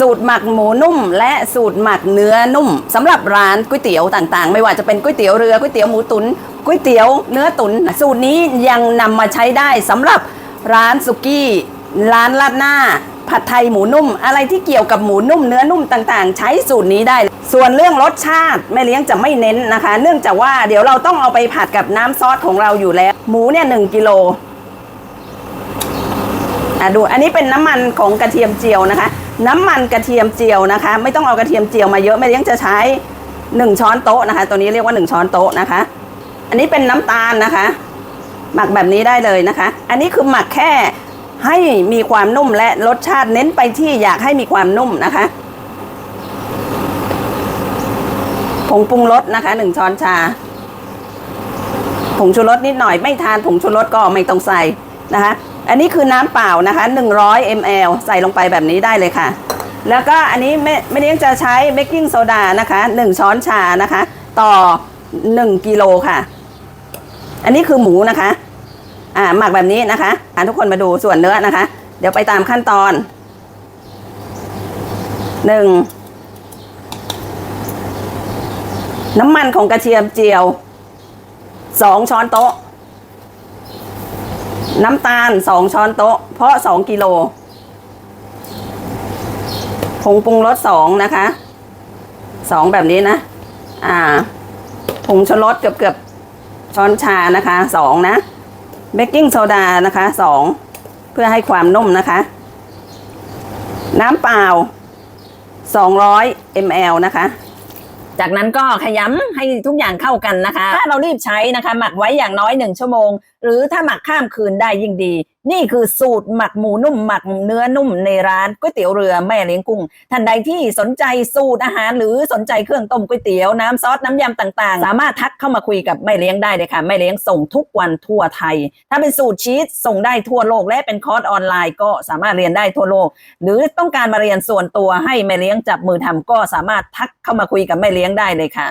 สูตรหมักหมูนุ่ม และสูตรหมักเนื้อนุ่มสำหรับร้านก๋วยเตี๋ยวต่างๆ ไม่ว่าจะเป็นก๋วยเตี๋ยวเรือก๋วยเตี๋ยวหมูตุนก๋วยเตี๋ยวเนื้อตุนสูตรนี้ยังนำมาใช้ได้สำหรับร้านสุกี้ร้านราดหน้า ผัดไทยหมูนุ่ม อะไรที่เกี่ยวกับหมูนุ่มเนื้อนุ่มต่างๆ ใช้สูตรนี้ได้ ส่วนเรื่องรสชาติแม่เลี้ยงจะไม่เน้นนะคะ เนื่องจากว่าเดี๋ยวเราต้องเอาไปผัดกับน้ำซอสของเราอยู่แล้ว หมูเนี่ยหนึ่งกิโลอะดูอันนี้เป็นน้ำมันของกระเทียมเจียวนะคะ น้ำมันกระเทียมเจียวนะคะ ไม่ต้องเอากระเทียมเจียวมาเยอะแม่เลี้ยงจะใช้หนึ่งช้อนโต๊ะนะคะ ตัวนี้เรียกว่าหนึ่งช้อนโต๊ะนะคะ อันนี้เป็นน้ำตาลนะคะ หมักแบบนี้ได้เลยนะคะ อันนี้คือหมักแค่ให้มีความนุ่มและรสชาติเน้นไปที่อยากให้มีความนุ่มนะคะผงปรุงรสนะคะหนึ่งช้อนชาผงชูรสนิดหน่อยไม่ทานผงชูรสก็ไม่ต้องใส่นะคะ อันนี้คือน้ำเปล่านะคะ 100 ml ใส่ลงไปแบบนี้ได้เลยค่ะ แล้วก็อันนี้ไม่ไม่เลี้ยงจะใช้เบกกิ้งโซดานะคะ 1 ช้อนชานะคะ ต่อ 1 กิโลค่ะ อันนี้คือหมูนะคะ อ่าหมักแบบนี้นะคะอ่าทุกคนมาดูส่วนเนื้อนะคะ เดี๋ยวไปตามขั้นตอนหนึ่งน้ำมันของกระเทียมเจียวสองช้อนโต๊ะ น้ำตาลสองช้อนโต๊ะ เพราะสองกิโล ผงปรุงรสสองนะคะสองแบบนี้นะ อ่า ผงชูรสเกือบเกือบช้อนชานะคะสองนะ เบกกิ้งโซดานะคะสองเพื่อให้ความนุ่มนะคะ น้ำเปล่า 200 ml นะคะ จากนั้นก็ขยำให้ทุกอย่างเข้ากันนะคะ ถ้าเรารีบใช้นะคะ หมักไว้อย่างน้อยหนึ่งชั่วโมง หรือถ้าหมักข้ามคืนได้ยิ่งดี นี่คือสูตรหมักหมูนุ่มหมักเนื้อนุ่มในร้านก๋วยเตี๋ยวเรือแม่เลี้ยงกุ้ง ท่านใดที่สนใจสูตรอาหาร หรือสนใจเครื่องต้มก๋วยเตี๋ยวน้ำซอสน้ำยำต่างๆ สามารถทักเข้ามาคุยกับแม่เลี้ยงได้เลยค่ะแม่เลี้ยงส่งทุกวันทั่วไทย ถ้าเป็นสูตรชีสส่งได้ทั่วโลกและเป็นคอร์สออนไลน์ ก็สามารถเรียนได้ทั่วโลก หรือต้องการมาเรียนส่วนตัวให้แม่เลี้ยงจับมือทำก็สามารถทักเข้ามาคุยกับแม่เลี้ยงได้เลยค่ะ